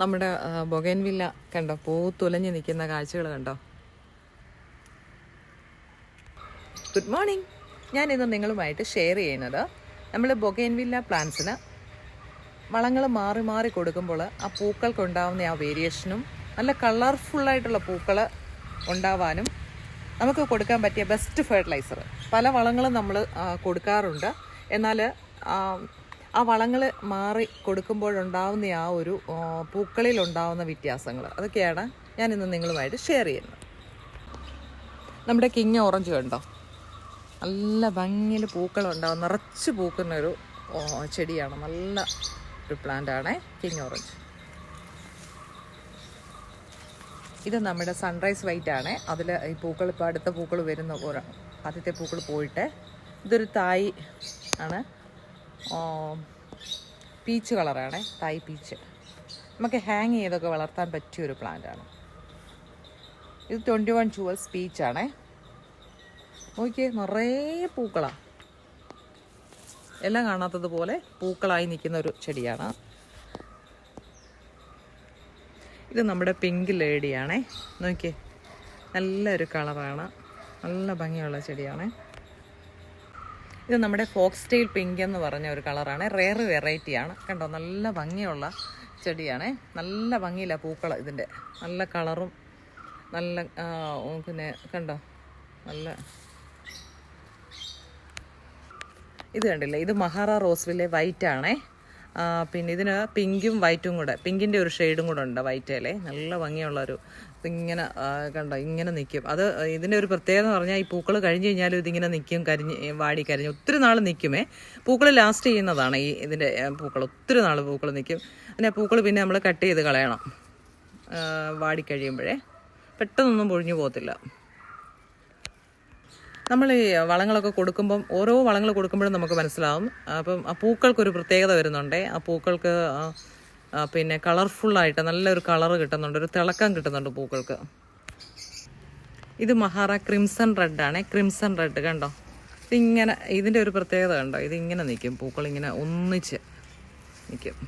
നമ്മുടെ ബൊഗൻവില്ല കണ്ടോ? പൂ തുലഞ്ഞു നിൽക്കുന്ന കാഴ്ചകൾ കണ്ടോ? ഗുഡ് മോർണിംഗ് ഞാൻ ഇന്ന് നിങ്ങളുമായിട്ട് ഷെയർ ചെയ്യുന്നത് നമ്മൾ ബൊഗൻവില്ല പ്ലാന്റ്സിന് വളങ്ങൾ മാറി മാറി കൊടുക്കുമ്പോൾ ആ പൂക്കൾക്കുണ്ടാവുന്ന ആ വേരിയേഷനും നല്ല കളർഫുള്ളായിട്ടുള്ള പൂക്കൾ ഉണ്ടാവാനും നമുക്ക് കൊടുക്കാൻ പറ്റിയ ബെസ്റ്റ് ഫെർട്ടിലൈസർ പല വളങ്ങളും നമ്മൾ കൊടുക്കാറുണ്ട്. എന്നാൽ ആ വളങ്ങൾ മാറി കൊടുക്കുമ്പോഴുണ്ടാവുന്ന ആ ഒരു പൂക്കളിലുണ്ടാവുന്ന വ്യത്യാസങ്ങൾ അതൊക്കെയാണ് ഞാൻ ഇന്ന് നിങ്ങളുമായിട്ട് ഷെയർ ചെയ്യുന്നത്. നമ്മുടെ കിങ് ഓറഞ്ച് കണ്ടോ? നല്ല ഭംഗിയിൽ പൂക്കളുണ്ടാവും. നിറച്ച് പൂക്കുന്നൊരു ചെടിയാണ്. നല്ല ഒരു പ്ലാന്റ് ആണ് കിങ് ഓറഞ്ച്. ഇത് നമ്മുടെ സൺറൈസ് വൈറ്റ് ആണ്. അതിൽ ഈ പൂക്കൾ ഇപ്പോൾ അടുത്ത പൂക്കൾ വരുന്ന പോലെ ആദ്യത്തെ പൂക്കൾ പോയിട്ട് ഇതൊരു തായ് ആണ്. പീച്ച് കളറാണ് തായ് പീച്ച് നമുക്ക് ഹാങ് ചെയ്തൊക്കെ വളർത്താൻ പറ്റിയ ഒരു പ്ലാന്റാണ് ഇത് ട്വന്റി വൺ ജുവൽസ് പീച്ചാണേ നോക്കിയേ നിറയെ പൂക്കളാണ് എല്ലാം കാണാത്തതുപോലെ പൂക്കളായി നിൽക്കുന്ന ഒരു ചെടിയാണ്. ഇത് നമ്മുടെ പിങ്ക് ലേഡിയാണേ നോക്കിയേ നല്ലൊരു കളറാണ്. നല്ല ഭംഗിയുള്ള ചെടിയാണ്. ഇത് നമ്മുടെ ഫോക്സ് ടെയിൽ പിങ്ക് എന്ന് പറഞ്ഞ ഒരു കളറാണ്. റെയർ വെറൈറ്റിയാണ് കണ്ടോ നല്ല ഭംഗിയുള്ള ചെടിയാണേ. നല്ല ഭംഗിയില്ല പൂക്കൾ ഇതിന്റെ നല്ല കളറും നല്ല പിന്നെ കണ്ടോ നല്ല ഇത് കണ്ടില്ലേ? ഇത് മഹാറ റോസ്വിലെ വൈറ്റ് ആണേ പിന്നെ ഇതിന് പിങ്കും വൈറ്റും കൂടെ പിങ്കിന്റെ ഒരു ഷെയ്ഡും കൂടെ ഉണ്ട് വൈറ്റേലേ നല്ല ഭംഗിയുള്ളൊരു ഇതിങ്ങനെ കണ്ടോ ഇങ്ങനെ നിൽക്കും അത് ഇതിന്റെ ഒരു പ്രത്യേകത എന്ന് പറഞ്ഞാൽ ഈ പൂക്കൾ കഴിഞ്ഞ് കഴിഞ്ഞാലും ഇതിങ്ങനെ നിൽക്കും കരിഞ്ഞ് വാടി കരിഞ്ഞ്. ഒത്തിരി നാൾ നിൽക്കുമേ പൂക്കൾ ലാസ്റ്റ് ചെയ്യുന്നതാണ് ഈ ഇതിന്റെ പൂക്കൾ. ഒത്തിരി നാൾ പൂക്കൾ നിൽക്കും പിന്നെ പൂക്കൾ പിന്നെ നമ്മൾ കട്ട് ചെയ്ത് കളയണം. വാടിക്കഴിയുമ്പോഴേ വാടി കഴിയുമ്പോഴേ. പെട്ടെന്നൊന്നും പൊഴിഞ്ഞു പോകത്തില്ല. നമ്മൾ ഈ വളങ്ങളൊക്കെ കൊടുക്കുമ്പം ഓരോ വളങ്ങൾ കൊടുക്കുമ്പോഴും നമുക്ക് മനസ്സിലാവും. അപ്പം ആ പൂക്കൾക്കൊരു പ്രത്യേകത വരുന്നുണ്ട്. ആ പൂക്കൾക്ക് പിന്നെ കളർഫുള്ളായിട്ട് നല്ലൊരു കളർ കിട്ടുന്നുണ്ട്. ഒരു തിളക്കം കിട്ടുന്നുണ്ട് പൂക്കൾക്ക്. ഇത് മഹാറ ക്രിംസൺ റെഡ് ആണ് ക്രിംസൺ റെഡ് കണ്ടോ? ഇതിങ്ങനെ ഇതിന്റെ ഒരു പ്രത്യേകത കണ്ടോ? ഇതിങ്ങനെ നിൽക്കും പൂക്കൾ ഇങ്ങനെ ഒന്നിച്ച് നിൽക്കും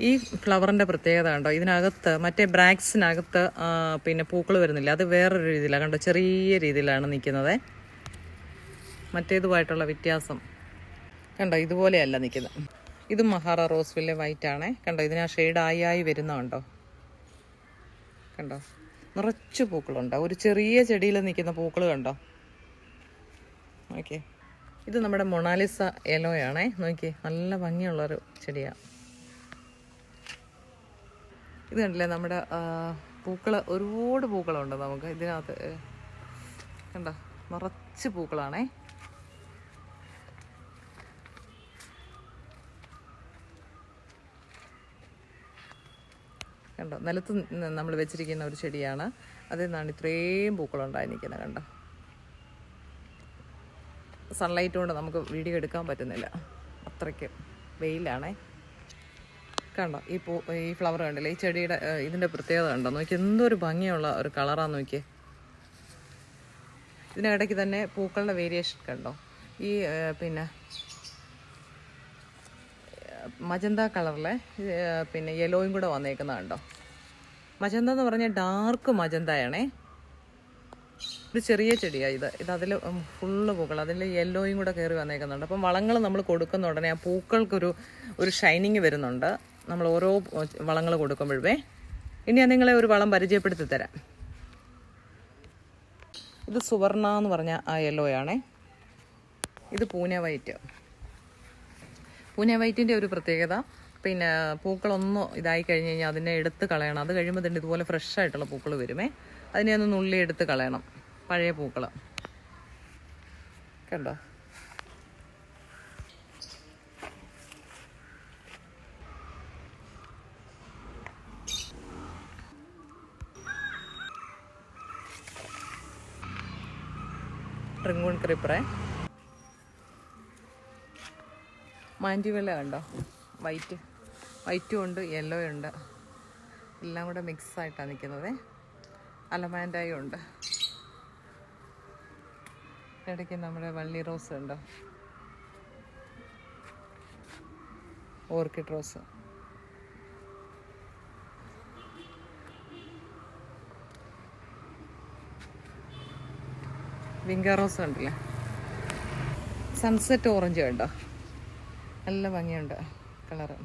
ഈ ഫ്ലവറിന്റെ പ്രത്യേകത കണ്ടോ? ഇതിനകത്ത് മറ്റേ ബ്രാക്സിനകത്ത് പിന്നെ പൂക്കൾ വരുന്നില്ല? അത് വേറൊരു രീതിയിലാണ് കണ്ടോ? ചെറിയ രീതിയിലാണ് നിൽക്കുന്നത് മറ്റേതുമായിട്ടുള്ള വ്യത്യാസം. കണ്ടോ? ഇതുപോലെയല്ല നിൽക്കുന്നത് ഇത് മഹാറ റോസ്വില്ലെ വൈറ്റ് ആണേ കണ്ടോ? ഇതിന് ആ ഷെയ്ഡ് ആയി ആയി വരുന്നുണ്ടോ കണ്ടോ? നിറച്ച് പൂക്കളുണ്ട്. ഒരു ചെറിയ ചെടിയിൽ നിൽക്കുന്ന പൂക്കൾ കണ്ടോ? ഓക്കെ ഇത് നമ്മുടെ മൊണാലിസ എലോയാണേ നോക്കിയേ. നല്ല ഭംഗിയുള്ളൊരു ചെടിയാണ് ഇത് കണ്ടില്ലേ? നമ്മുടെ പൂക്കൾ ഒരുപാട് പൂക്കളുണ്ട് നമുക്ക് ഇതിനകത്ത്. കണ്ട? നിറച്ച് പൂക്കളാണേ. കണ്ടോ? നിലത്ത് നമ്മൾ വെച്ചിരിക്കുന്ന ഒരു ചെടിയാണ്. അതിൽ നിന്നാണ് ഇത്രയും പൂക്കളുണ്ടായിരിക്കുന്നത് കണ്ടോ? സൺലൈറ്റ് കൊണ്ട് നമുക്ക് വീഡിയോ എടുക്കാൻ പറ്റുന്നില്ല. അത്രയ്ക്ക് വെയിലാണേ. കണ്ടോ? ഈ പൂ ഈ ഫ്ലവർ കണ്ടില്ലേ? ഈ ചെടിയുടെ ഇതിന്റെ പ്രത്യേകത കണ്ടോ? നോക്കി എന്തൊരു ഭംഗിയുള്ള ഒരു കളറാണ് നോക്കിയേ. ഇതിനിടയ്ക്ക് തന്നെ പൂക്കളുടെ വേരിയേഷൻ കണ്ടോ? ഈ പിന്നെ മജന്ത കളറിലെ പിന്നെ യെലോയും കൂടെ വന്നേക്കുന്നത് കണ്ടോ? മജന്ത എന്ന് പറഞ്ഞാൽ ഡാർക്ക് മജന്തയാണേ. ഒരു ചെറിയ ചെടിയാണ് ഇത്. ഇത് അതിൽ ഫുള്ള് പൂക്കൾ അതിൽ യെല്ലോയും കൂടെ കയറി വന്നേക്കുന്നുണ്ട് അപ്പം വളങ്ങൾ നമ്മൾ കൊടുക്കുന്ന ഉടനെ ആ പൂക്കൾക്കൊരു ഒരു ഷൈനിങ് വരുന്നുണ്ട്. നമ്മൾ ഓരോ വളങ്ങൾ കൊടുക്കുമ്പോഴേ ഇനി ഞാൻ നിങ്ങളെ ഒരു വളം പരിചയപ്പെടുത്തി തരാം. ഇത് സുവർണ എന്ന് പറഞ്ഞ ആ യെല്ലോയാണേ ഇത് പൂനെ വൈറ്റ് പൂനെ വൈറ്റിന്റെ ഒരു പ്രത്യേകത പിന്നെ പൂക്കളൊന്നും ഇതായി കഴിഞ്ഞ് കഴിഞ്ഞാൽ അതിനെ എടുത്ത് കളയണം. അത് കഴിയുമ്പോൾ തന്നെ ഇതുപോലെ ഫ്രഷ് ആയിട്ടുള്ള പൂക്കൾ വരുമേ. അതിനെ ഒന്ന് നുള്ളി എടുത്ത് കളയണം. പഴയ പൂക്കൾ കണ്ടോ? റിങ്ങൂൺ ക്രിപ്പറേ. മാന്റിവെല്ല കണ്ടോ? വൈറ്റ്. വൈറ്റും ഉണ്ട് യെല്ലോ ഉണ്ട്. എല്ലാം കൂടെ മിക്സ് ആയിട്ടാണ് നിൽക്കുന്നത്. അലമാൻഡായും ഉണ്ട്. ഇടയ്ക്ക് നമ്മുടെ വള്ളി റോസ് ഉണ്ടോ ഓർക്കിഡ് റോസ്. വിങ്കാറോസ് കണ്ടില്ലേ? സൺസെറ്റ് ഓറഞ്ച് കണ്ടോ? നല്ല ഭംഗിയുണ്ട് കളറ്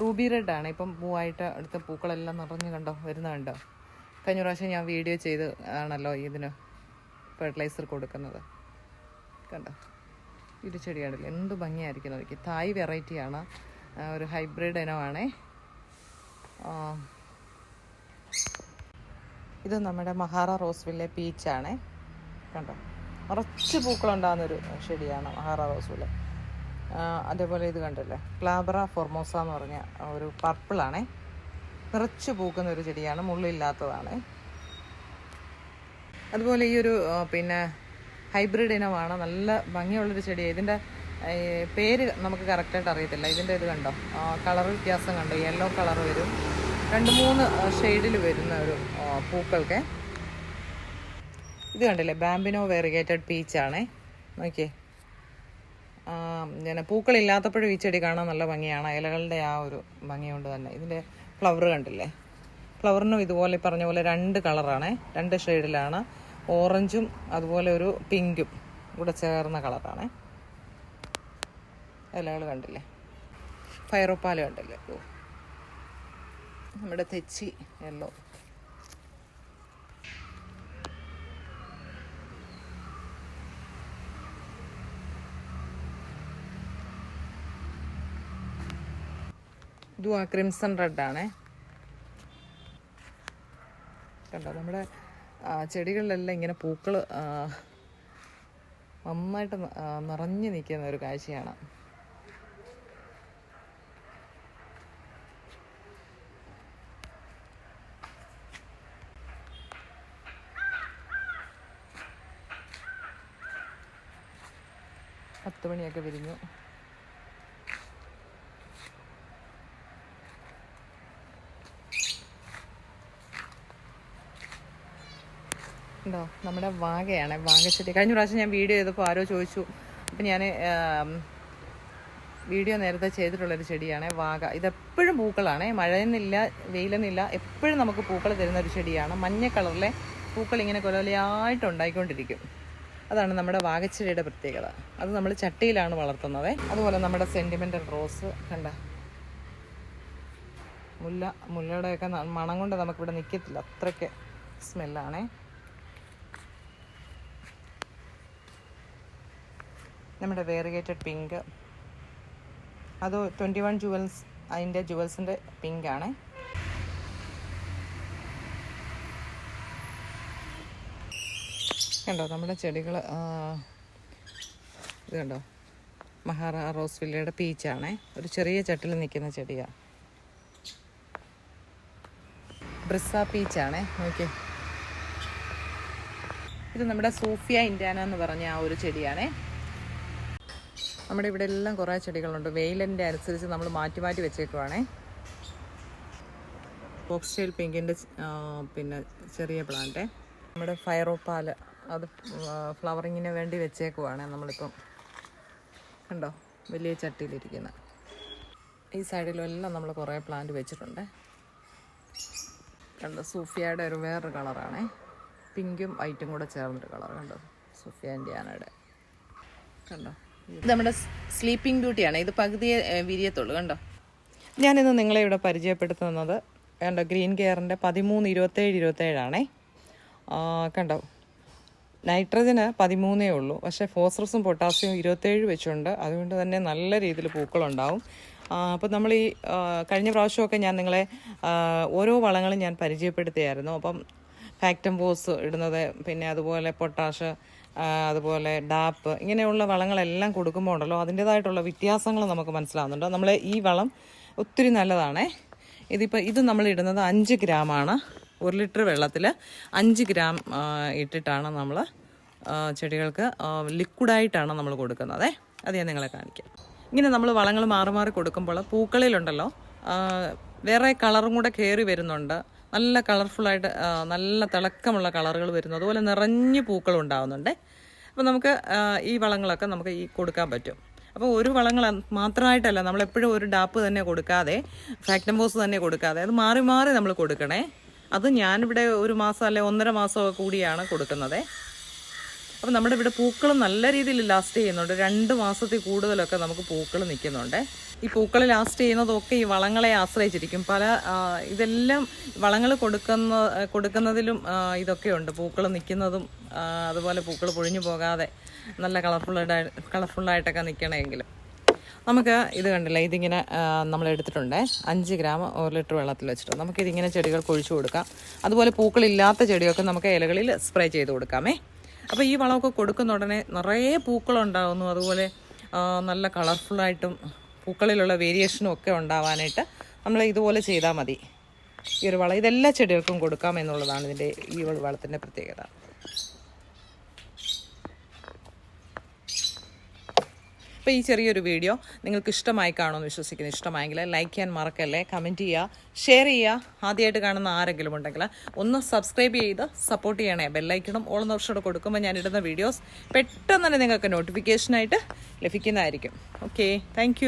റൂബി റെഡ് ആണ്. ഇപ്പം പൂവായിട്ട് അടുത്ത പൂക്കളെല്ലാം നിറഞ്ഞു കണ്ടോ? വരുന്ന കണ്ടോ? കഴിഞ്ഞ പ്രാവശ്യം ഞാൻ വീഡിയോ ചെയ്ത് ആണല്ലോ ഇതിന് ഫെർട്ടിലൈസർ കൊടുക്കുന്നത്. കണ്ടോ? ഇരു ചെടിയാണല്ലോ എന്ത് ഭംഗിയായിരിക്കും നോക്കി. തായ് വെറൈറ്റിയാണ് ഒരു ഹൈബ്രിഡ് ഇനമാണേ. ഇത് നമ്മുടെ മഹാറ റോസ്വില്ലെ പീച്ചാണേ. കണ്ടോ? നിറച്ച് പൂക്കളുണ്ടാകുന്നൊരു ചെടിയാണ് മഹാറ റോസ്വില്ലെ. അതേപോലെ ഇത് കണ്ടല്ലേ? ക്ലാബ്ര ഫോർമോസ എന്ന് പറഞ്ഞ ഒരു പർപ്പിളാണേ. നിറച്ച് പൂക്കുന്ന ഒരു ചെടിയാണ് മുള്ളില്ലാത്തതാണ്. അതുപോലെ ഈ ഒരു പിന്നെ ഹൈബ്രിഡ് ഇനമാണ്. നല്ല ഭംഗിയുള്ളൊരു ചെടിയാണ്. ഇതിന്റെ പേര് നമുക്ക് കറക്റ്റായിട്ട് അറിയത്തില്ല. ഇതിന്റെ ഇത് കണ്ടോ? കളർ വ്യത്യാസം കണ്ടോ? യെല്ലോ കളർ വരും. രണ്ട് മൂന്ന് ഷെയ്ഡിൽ വരുന്ന ഒരു പൂക്കൾക്ക്. ഇത് കണ്ടില്ലേ? ബാംബിനോ വെറിഗേറ്റഡ് പീച്ചാണേ നോക്കിയേ. ഞാൻ പൂക്കളില്ലാത്തപ്പോഴും ഈ ചെടി കാണാൻ നല്ല ഭംഗിയാണ്. ഇലകളുടെ ആ ഒരു ഭംഗി കൊണ്ട് തന്നെ. ഇതിന്റെ ഫ്ലവർ കണ്ടില്ലേ? ഫ്ലവറിനും ഇതുപോലെ പറഞ്ഞ പോലെ രണ്ട് കളറാണേ. രണ്ട് ഷെയ്ഡിലാണ് ഓറഞ്ചും അതുപോലെ ഒരു പിങ്കും കൂടെ ചേർന്ന കളറാണ്. ഇലകൾ കണ്ടില്ലേ? ഫയറോപ്പാൽ കണ്ടില്ലേ? നമ്മുടെ തെച്ചി യെല്ലോ ഇതും ആ ക്രിംസൺ റെഡ് ആണേ. കണ്ടോ നമ്മുടെ ചെടികളിലെല്ലാം ഇങ്ങനെ പൂക്കൾ നന്നായിട്ട് നിറഞ്ഞു നിൽക്കുന്ന ഒരു കാഴ്ചയാണ്. പത്ത് മണിയൊക്കെ വിരിഞ്ഞു. ഉണ്ടോ നമ്മുടെ വാഗയാണ്. വാഗച്ചെടി. കഴിഞ്ഞ പ്രാവശ്യം ഞാൻ വീഡിയോ ചെയ്തപ്പോൾ ആരോ ചോദിച്ചു. അപ്പം ഞാൻ വീഡിയോ നേരത്തെ ചെയ്തിട്ടുള്ളൊരു ചെടിയാണ് വാഗ. ഇതെപ്പോഴും പൂക്കളാണ്. മഴയെന്നില്ല വെയിലെന്നില്ല എപ്പോഴും നമുക്ക് പൂക്കൾ തരുന്ന ഒരു ചെടിയാണ്. മഞ്ഞ കളറിലെ പൂക്കൾ ഇങ്ങനെ കൊലകൊലയായിട്ട് ഉണ്ടായിക്കൊണ്ടിരിക്കും. അതാണ് നമ്മുടെ വാഗച്ചെടിയുടെ പ്രത്യേകത. അത് നമ്മൾ ചട്ടിയിലാണ് വളർത്തുന്നത്. അതുപോലെ നമ്മുടെ സെന്റിമെന്റൽ റോസ് കണ്ട? മുല്ല മുല്ലയുടെയൊക്കെ മണം കൊണ്ട് നമുക്കിവിടെ നിൽക്കത്തില്ല അത്രയ്ക്ക് സ്മെല്ലാണേ നമ്മുടെ വേറിഗേറ്റഡ് പിങ്ക് അത് ട്വന്റി വൺ ജുവൽസ് അതിന്റെ ജുവൽസിന്റെ പിങ്ക് കണ്ടോ? നമ്മുടെ ചെടികൾ ഇത് കണ്ടോ? മഹാറാ റോസ് വില്ലയുടെ പീച്ചാണേ. ഒരു ചെറിയ ചട്ടിൽ നിൽക്കുന്ന ചെടിയാണ് ബ്രിസ പീച്ചാണേ. നോക്കിയേ. ഇത് നമ്മുടെ സൂഫിയ ഇൻഡാന എന്ന് പറഞ്ഞ ആ ഒരു ചെടിയാണേ. നമ്മുടെ ഇവിടെ എല്ലാം കുറേ ചെടികളുണ്ട്. വെയിലിന്റെ അനുസരിച്ച് നമ്മൾ മാറ്റി മാറ്റി വെച്ചേക്കുവാണേ. ഫോക്സ്റ്റൈൽ പിങ്കിന്റെ പിന്നെ ചെറിയ പ്ലാന്റ് നമ്മുടെ ഫയറോപ്പാൽ അത് ഫ്ലവറിങ്ങിന് വേണ്ടി വെച്ചേക്കുവാണ് നമ്മളിപ്പം. കണ്ടോ? വലിയ ചട്ടിയിലിരിക്കുന്ന. ഈ സൈഡിലും എല്ലാം നമ്മൾ കുറേ പ്ലാന്റ് വെച്ചിട്ടുണ്ട്. കണ്ടോ? സൂഫിയയുടെ ഒരു വേറൊരു കളറാണേ. പിങ്കും വൈറ്റും കൂടെ ചേർന്നൊരു കളർ കണ്ടോ? സൂഫിയ ഇന്ത്യാനയുടെ കണ്ടോ? ഇത് നമ്മുടെ സ്ലീപ്പിംഗ് ബ്യൂട്ടിയാണ് ഇത് പകുതിയെ വിരിയത്തുള്ളൂ. കണ്ടോ? ഞാനിന്ന് നിങ്ങളെ ഇവിടെ പരിചയപ്പെടുത്തുന്നത് കണ്ടോ? ഗ്രീൻ കെയറിന്റെ പതിമൂന്ന് ഇരുപത്തേഴ് ഇരുപത്തേഴാണേ. കണ്ടോ? നൈട്രജന് പതിമൂന്നേ ഉള്ളൂ. പക്ഷേ ഫോസ്ഫറസും പൊട്ടാസ്യവും ഇരുപത്തേഴ് വെച്ചുണ്ട്. അതുകൊണ്ട് തന്നെ നല്ല രീതിയിൽ പൂക്കളുണ്ടാവും. അപ്പോൾ നമ്മൾ ഈ കഴിഞ്ഞ പ്രാവശ്യമൊക്കെ ഞാൻ നിങ്ങളെ ഓരോ വളങ്ങളും ഞാൻ പരിചയപ്പെടുത്തിയായിരുന്നു. അപ്പം ഫാക്ടംബോസ് ഇടുന്നത് പിന്നെ അതുപോലെ പൊട്ടാഷ് അതുപോലെ ഡാപ്പ് ഇങ്ങനെയുള്ള വളങ്ങളെല്ലാം കൊടുക്കുമ്പോൾ ഉണ്ടല്ലോ അതിന്റേതായിട്ടുള്ള വ്യത്യാസങ്ങൾ നമുക്ക് മനസ്സിലാവുന്നുണ്ട്. നമ്മൾ ഈ വളം ഒത്തിരി നല്ലതാണേ. ഇതിപ്പോൾ ഇത് നമ്മൾ ഇടുന്നത് അഞ്ച് ഗ്രാമാണ്. ഒരു ലിറ്റർ വെള്ളത്തിൽ അഞ്ച് ഗ്രാം ഇട്ടിട്ടാണ് നമ്മൾ ചെടികൾക്ക് ലിക്വിഡായിട്ടാണ് നമ്മൾ കൊടുക്കുന്നത്. അത് ഞാൻ നിങ്ങളെ കാണിക്കാം. ഇങ്ങനെ നമ്മൾ വളങ്ങൾ മാറി മാറി കൊടുക്കുമ്പോൾ പൂക്കളിലുണ്ടല്ലോ വേറെ കളറും കൂടെ കയറി വരുന്നുണ്ട്. നല്ല കളർഫുള്ളായിട്ട് നല്ല തിളക്കമുള്ള കളറുകൾ വരുന്നു. അതുപോലെ നിറഞ്ഞ് പൂക്കൾ ഉണ്ടാകുന്നുണ്ട് അപ്പോൾ നമുക്ക് ഈ വളങ്ങളൊക്കെ നമുക്ക് ഈ കൊടുക്കാൻ പറ്റും. അപ്പോൾ ഒരു വളങ്ങൾ മാത്രമായിട്ടല്ല നമ്മളെപ്പോഴും ഒരു ഡാപ്പ് തന്നെ കൊടുക്കാതെ ഫാക്ടംബോസ് തന്നെ കൊടുക്കാതെ അത് മാറി മാറി നമ്മൾ കൊടുക്കണേ. അത് ഞാനിവിടെ ഒരു മാസം അല്ലെ ഒന്നര മാസമൊക്കെ കൂടിയാണ് കൊടുക്കുന്നത്. അപ്പം നമ്മുടെ ഇവിടെ പൂക്കൾ നല്ല രീതിയിൽ ലാസ്റ്റ് ചെയ്യുന്നുണ്ട്. രണ്ട് മാസത്തിൽ കൂടുതലൊക്കെ നമുക്ക് പൂക്കൾ നിൽക്കുന്നുണ്ട്. ഈ പൂക്കൾ ലാസ്റ്റ് ചെയ്യുന്നതൊക്കെ ഈ വളങ്ങളെ ആശ്രയിച്ചിരിക്കും. പല ഇതെല്ലാം വളങ്ങൾ കൊടുക്കുന്ന കൊടുക്കുന്നതിലും ഇതൊക്കെയുണ്ട് പൂക്കൾ നിൽക്കുന്നതും അതുപോലെ പൂക്കൾ പൊഴിഞ്ഞു പോകാതെ നല്ല കളർഫുള്ളായിട്ട് കളർഫുള്ളായിട്ടൊക്കെ നിൽക്കണമെങ്കിൽ നമുക്ക് ഇത് കണ്ടില്ല ഇതിങ്ങനെ നമ്മൾ എടുത്തിട്ടുണ്ട്. അഞ്ച് ഗ്രാം ഒരു ലിറ്റർ വെള്ളത്തിൽ വെച്ചിട്ട് നമുക്കിതിങ്ങനെ ചെടികൾ ഒഴിച്ചു കൊടുക്കാം. അതുപോലെ പൂക്കളില്ലാത്ത ചെടിയൊക്കെ നമുക്ക് ഇലകളിൽ സ്പ്രേ ചെയ്ത് കൊടുക്കാമേ. അപ്പോൾ ഈ വളമൊക്കെ കൊടുക്കുന്ന ഉടനെ നിറയെ പൂക്കളുണ്ടാകുന്നു അതുപോലെ നല്ല കളർഫുള്ളായിട്ടും പൂക്കളിലുള്ള വേരിയേഷനും ഒക്കെ ഉണ്ടാവാനായിട്ട് നമ്മൾ ഇതുപോലെ ചെയ്താൽ മതി. ഈ ഒരു വളം ഇതെല്ലാ ചെടികൾക്കും കൊടുക്കാം എന്നുള്ളതാണ് ഇതിന്റെ ഈ വളത്തിന്റെ പ്രത്യേകത. അപ്പോൾ ഈ ചെറിയൊരു വീഡിയോ നിങ്ങൾക്ക് ഇഷ്ടമായി കാണുമെന്ന് വിശ്വസിക്കുന്നു. ഇഷ്ടമായെങ്കിൽ ലൈക്ക് ചെയ്യാൻ മറക്കല്ലേ? കമന്റ് ചെയ്യുക. ഷെയർ ചെയ്യുക. ആദ്യമായിട്ട് കാണുന്ന ആരെങ്കിലും ഉണ്ടെങ്കിൽ ഒന്ന് സബ്സ്ക്രൈബ് ചെയ്ത് സപ്പോർട്ട് ചെയ്യണേ. ബെല്ലൈക്കണം ഓൾ ഓപ്ഷനോട് കൊടുക്കുമ്പോൾ ഇടുന്ന വീഡിയോസ് പെട്ടെന്ന് തന്നെ നിങ്ങൾക്ക് നോട്ടിഫിക്കേഷനായിട്ട് ലഭിക്കുന്നതായിരിക്കും. Okay thank